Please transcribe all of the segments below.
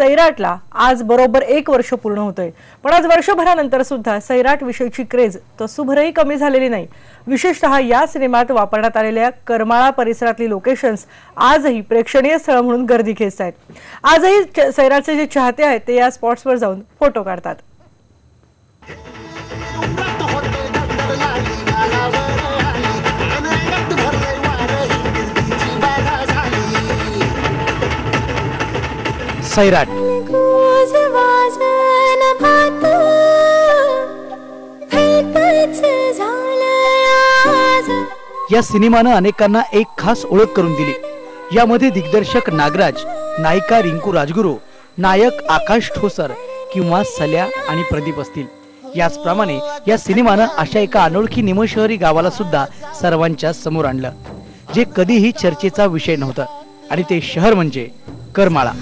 सैराटला आज बरोबर एक वर्ष पूर्ण होतंय. पण आज वर्षभरानंतर सुद्धा सैराट विषयीची क्रेज तसुभरही कमी झालेली नाही. विशेषतः या सिनेमात वापरण्यात आलेल्या करमाळा परिसरातली लोकेशन्स आजही प्रेक्षणीय स्थळ म्हणून गर्दी खेचत आहेत आजही सैराटचे जे चाहते आहेत ते या स्पॉट्सवर जाऊन फोटो काढतात. सैराट। या सिनेमानं अनेकांना एक खास ओळख करून दिली. यामध्ये दिग्दर्शक नागराज नायिका रिंकू राजगुरू नायक आकाश ठोसर किंवा सल्या आणि प्रदीप असतील. याचप्रमाणे या सिनेमानं अशा एका अनोळखी निमशहरी गावाला सुद्धा सर्वांच्या समोर आणलं जे कधीही चर्चेचा विषय नव्हतं. आणि ते शहर म्हणजे करमाळा.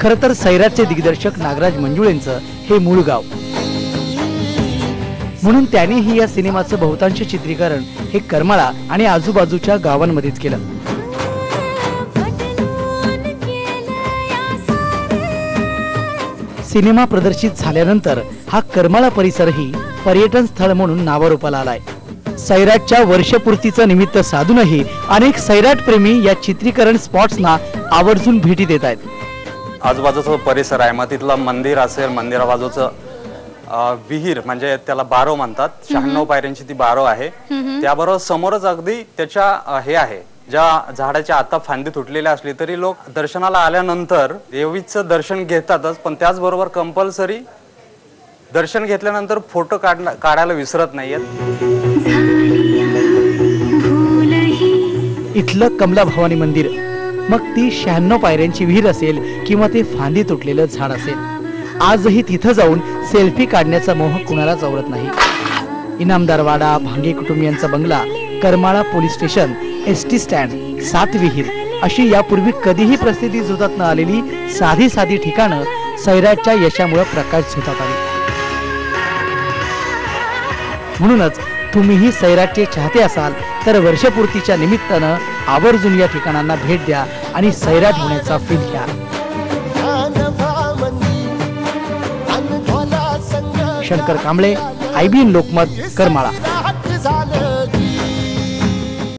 खरं तर सैराटचे दिग्दर्शक नागराज मंजुळेंचं हे मूळ गाव. म्हणून या सिनेमाचं बहुतांश चित्रीकरण हे करमाळा आणि आजूबाजूच्या गावांमध्येच केलं. सिनेमा प्रदर्शित झाल्यानंतर हा करमाळा परिसरही पर्यटन स्थळ म्हणून नावारूपाला आलाय. सैराटच्या वर्षपूर्तीचं निमित्त साधूनही अनेक सैराट प्रेमी या चित्रीकरण स्पॉट्सना आवर्जून भेटी देत आहेत. आजूबाजूचा जो परिसर आहे. मग तिथलं मंदिर असेल मंदिराबाजूचं विहीर म्हणजे त्याला बारो म्हणतात. शहाण्णव पायऱ्यांची ती बारो आहे. त्याबरोबर समोरच अगदी त्याच्या हे आहे. ज्या झाडाच्या आता फांदी तुटलेल्या असली तरी लोक दर्शनाला आल्यानंतर देवीचं दर्शन घेतातच पण त्याचबरोबर कंपल्सरी दर्शन घेतल्यानंतर फोटो काढ काढायला विसरत नाहीयेत. इथलं कमला भवानी मंदिर. मग ती शहाण्णव पायऱ्यांची विहीर असेल किंवा ते फांदी तुटलेलं झाड असेल. आजही तिथं जाऊन सेल्फी काढण्याचा मोह कुणालाच आवडत नाही. इनामदारवाडा भांगे कुटुंबियांचा बंगला Karmala police station S T stand सात विहीर अशी यापूर्वी कधीही प्रसिद्धी झोतात न आलेली साधी साधी ठिकाणं सैराटच्या यशामुळे प्रकाश झोतात आली. म्हणूनच तुम्हीही सैराटचे चाहते असाल तर वर्षपूर्तीच्या निमित्तानं आवर्जून या ठिकाणांना भेट द्या आणि सैराट होण्याचा फील घ्या. शंकर कांबळे आयबीएन लोकमत करमाळा.